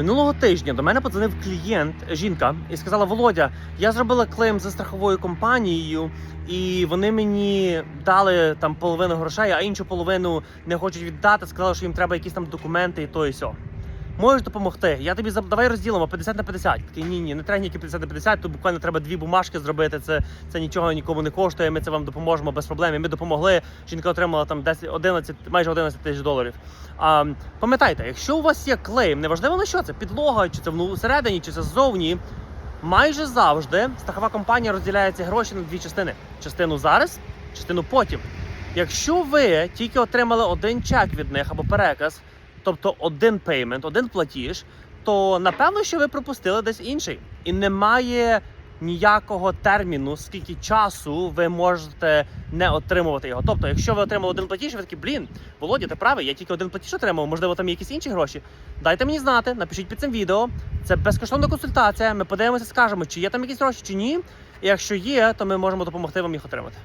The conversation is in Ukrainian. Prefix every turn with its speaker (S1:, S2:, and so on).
S1: Минулого тижня до мене подзвонив клієнт, жінка, і сказала: Володя, я зробила клейм за страховою компанією, і вони мені дали там половину грошей, а іншу половину не хочуть віддати. Сказали, що їм треба якісь там документи і то і сьо. Можеш допомогти? Я тобі давай розділимо 50 на 50. Такий ні, ні, не треба ніякі 50 на 50, тут буквально треба дві бумажки зробити. Це, це нічого нікому не коштує. Ми це вам допоможемо без проблем. Ми допомогли. Жінка отримала там 10, 11, майже 11 тисяч доларів. А, пам'ятайте, якщо у вас є клейм, неважливо на що це, підлога, чи це всередині, чи це ззовні. Майже завжди страхова компанія розділяє ці гроші на дві частини: частину зараз, частину потім. Якщо ви тільки отримали один чек від них або переказ, тобто один пеймент, один платіж, то напевно, що ви пропустили десь інший. І немає ніякого терміну, скільки часу ви можете не отримувати його. Тобто, якщо ви отримали один платіж, ви такі, блін, Володя, ти правий, я тільки один платіж отримав, можливо, там є якісь інші гроші. Дайте мені знати, напишіть під цим відео. Це безкоштовна консультація. Ми подивимося, скажемо, чи є там якісь гроші, чи ні. І якщо є, то ми можемо допомогти вам їх отримати.